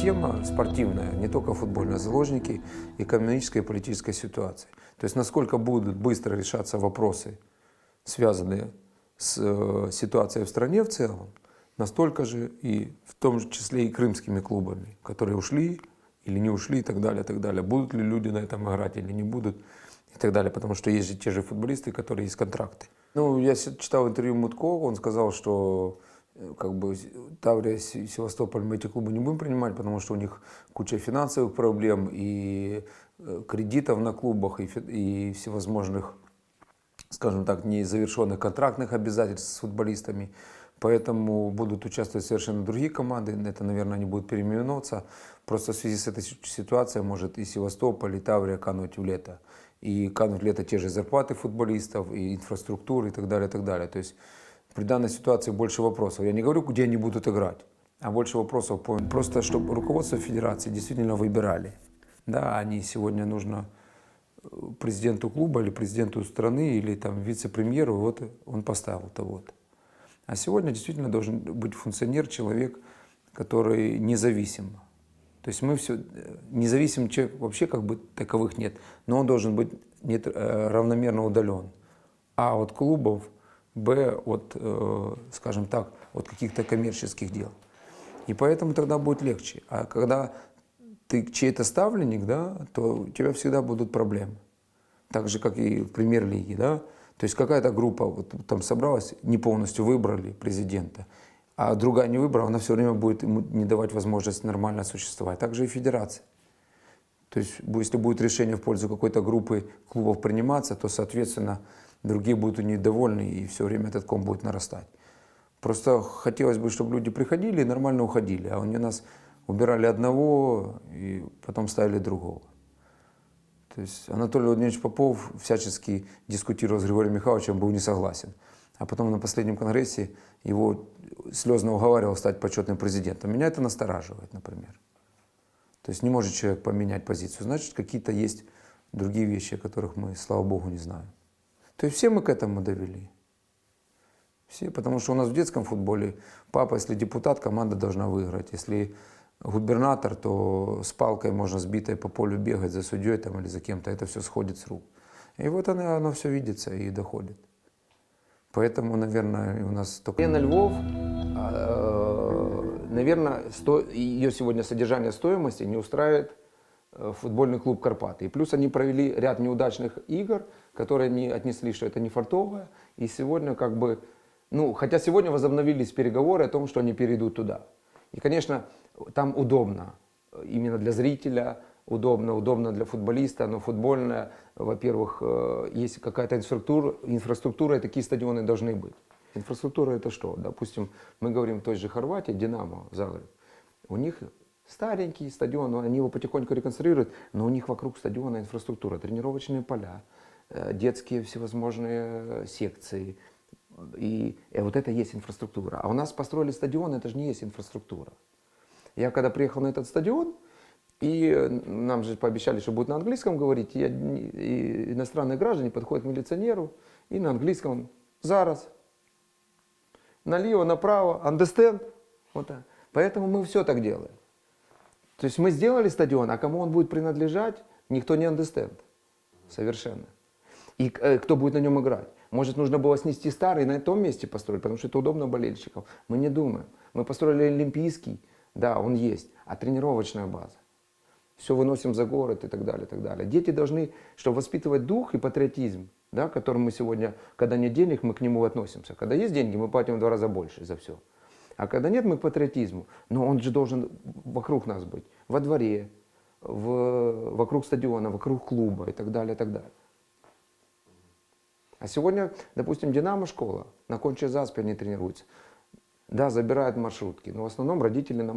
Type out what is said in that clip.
Тема спортивная, не только футбольная, заложники экономической и политической ситуации. То есть насколько будут быстро решаться вопросы, связанные с э, ситуацией в стране в целом, настолько же и в том числе и крымскими клубами, которые ушли или не ушли и так далее, и так далее. Будут ли люди на этом играть или не будут и так далее, потому что есть же те же футболисты, которые есть контракты. Ну, я читал интервью Мутко, он сказал, что как бы Таврия, Се- Севастополь мы эти клубы не будем принимать, потому что у них куча финансовых проблем и э, кредитов на клубах и, и всевозможных скажем так, незавершенных контрактных обязательств с футболистами. Поэтому будут участвовать совершенно другие команды. Это, наверное, не будет переименовываться. Просто в связи с этой си- ситуацией может и Севастополь, и Таврия кануть в лето. И кануть в лето те же зарплаты футболистов, и инфраструктуры, и так далее, и так далее. То есть при данной ситуации больше вопросов. Я не говорю, где они будут играть, а больше вопросов по... Просто, чтобы руководство федерации действительно выбирали. Да, они сегодня нужно президенту клуба или президенту страны или там вице-премьеру, вот он поставил того-то. А сегодня действительно должен быть функционер, человек, который независим. То есть мы все, независимый человек вообще как бы таковых нет, но он должен быть нет, э, равномерно удален. А от клубов, Б от, э, скажем так, от каких-то коммерческих дел. И поэтому тогда будет легче. А когда ты чей-то ставленник, да, то у тебя всегда будут проблемы. Так же, как и в премьер-лиге, да. То есть какая-то группа вот, там собралась, не полностью выбрали президента, а другая не выбрала, она все время будет ему не давать возможность нормально существовать. Так же и федерация. То есть если будет решение в пользу какой-то группы клубов приниматься, то, соответственно, другие будут недовольны, и все время этот ком будет нарастать. Просто хотелось бы, чтобы люди приходили и нормально уходили, а они нас убирали одного и потом ставили другого. То есть Анатолий Владимирович Попов всячески дискутировал с Григорием Михайловичем, был не согласен. А потом на последнем конгрессе его слезно уговаривал стать почетным президентом. Меня это настораживает, например. То есть не может человек поменять позицию. Значит, какие-то есть другие вещи, о которых мы, слава богу, не знаем. То есть все мы к этому довели. Все, потому что у нас в детском футболе папа, если депутат, команда должна выиграть. Если губернатор, то с палкой можно сбитой по полю бегать за судьей там, или за кем-то. Это все сходит с рук. И вот оно, оно все видится и доходит. Поэтому, наверное, у нас только... Лена Львов, наверное, ее сегодня содержание стоимости не устраивает э, футбольный клуб Карпаты. И плюс они провели ряд неудачных игр, которые они отнесли, что это не фартовое. И сегодня как бы, ну, хотя сегодня возобновились переговоры о том, что они перейдут туда. И, конечно, там удобно, именно для зрителя, удобно, удобно для футболиста, но футбольная, во-первых, э, есть какая-то инфраструктура, инфраструктура, и такие стадионы должны быть. Инфраструктура это что? Допустим, мы говорим той же Хорватии, Динамо, Загреб. У них старенький стадион, они его потихоньку реконструируют, но у них вокруг стадиона инфраструктура, тренировочные поля, э, детские всевозможные э, секции. И, и вот это есть инфраструктура. А у нас построили стадион, это же не есть инфраструктура. Я когда приехал на этот стадион, и э, нам же пообещали, что будут на английском говорить, и, и иностранные граждане подходят к милиционеру и на английском «зараз», налево, направо, understand, вот так. Поэтому мы все так делаем. То есть мы сделали стадион, а кому он будет принадлежать, никто не understand. Совершенно. И э, кто будет на нем играть? Может, нужно было снести старый и на том месте построить, потому что это удобно болельщикам. Мы не думаем. Мы построили Олимпийский, да, он есть, а тренировочная база. Все выносим за город и так далее, и так далее. Дети должны, чтобы воспитывать дух и патриотизм, да, к которому мы сегодня, когда нет денег, мы к нему относимся. Когда есть деньги, мы платим в два раза больше за все. А когда нет, мы к патриотизму. Но он же должен вокруг нас быть. Во дворе, в, вокруг стадиона, вокруг клуба и так далее, и так далее. А сегодня, допустим, Динамо школа, на конче заспе они тренируются. Да, забирают маршрутки, но в основном родители нам